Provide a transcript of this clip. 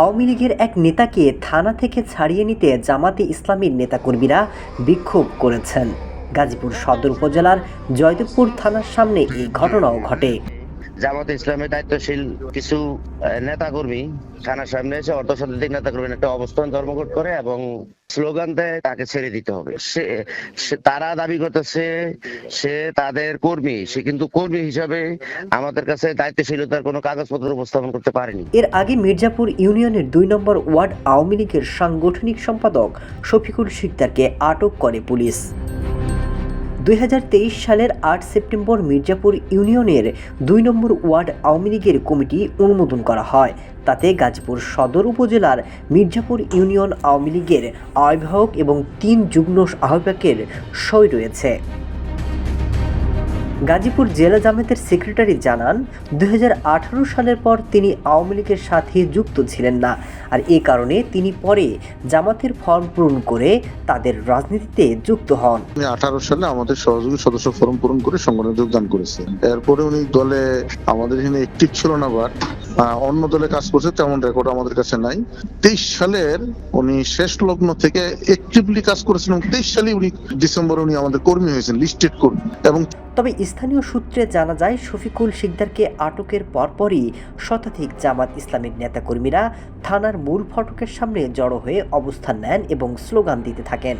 আওয়ামী লীগের এক নেতাকে থানা থেকে ছাড়িয়ে নিতে জামাতে ইসলামীর নেতাকর্মীরা বিক্ষোভ করেছেন। গাজীপুর সদর উপজেলার জয়দেবপুর থানার সামনে এই ঘটনাও ঘটে। জামাত ইসলামের দায়িত্বশীল কিছু নেতাকর্মী থানার সামনে এসে অর্ধশতাধিক নেতাকর্মী একটা অবস্থান ধর্মঘট করে এবং স্লোগান দেয়, তাকে ছেড়ে দিতে হবে। সে তারা দাবি করতেছে, সে তাদের কর্মী, সে কিন্তু কর্মী হিসাবে আমাদের কাছে দায়িত্বশীলতার কোনো কাগজপত্র উপস্থাপন করতে পারেনি। এর আগে মির্জাপুর ইউনিয়নের দুই নম্বর ওয়ার্ড আওয়ামী লীগের সাংগঠনিক সম্পাদক শফিকুল শিকদারকে আটক করে পুলিশ। দুই হাজার তেইশ সালের আট সেপ্টেম্বর মির্জাপুর ইউনিয়নের দুই নম্বর ওয়ার্ড আওয়ামী লীগের কমিটি অনুমোদন করা হয়। তাতে গাজীপুর সদর উপজেলার মির্জাপুর ইউনিয়ন আওয়ামী লীগের আহ্বায়ক এবং তিন যুগ্ম আহ্বায়কের সই রয়েছে। গাজীপুর জেলা জামাতের সেক্রেটারি জানান দু হাজার আঠারো সালের পর তিনি আওয়ামী লীগের সাথে যুক্ত ছিলেন না। আর এ কারণে তিনি পরে জামাতের ফর্ম পূরণ করে তাদের রাজনীতিতে যুক্ত হন। আঠারো সালে আমাদের সহযোগী সদস্য ফর্ম পূরণ করে সংগঠনে যোগদান করেছেন। এরপরে উনি দলে আমাদের এখানে একটি ছিল না অন্য দলে কাজ করছে তেমন রেকর্ড আমাদের কাছে নাই। তেইশ সালের উনি শেষ লগ্ন থেকে অ্যাক্টিভলি কাজ করেছেন তেইশ সালে উনি ডিসেম্বর উনি আমাদের কর্মী হয়েছেন লিস্টেড কর্মী। এবং তবে স্থানীয় সূত্রে জানা যায়, শফিকুল শিকদারকে আটকের পরপরই শতাধিক জামাত ইসলামের নেতাকর্মীরা থানার মূল ফটকের সামনে জড়ো হয়ে অবস্থান নেন এবং স্লোগান দিতে থাকেন।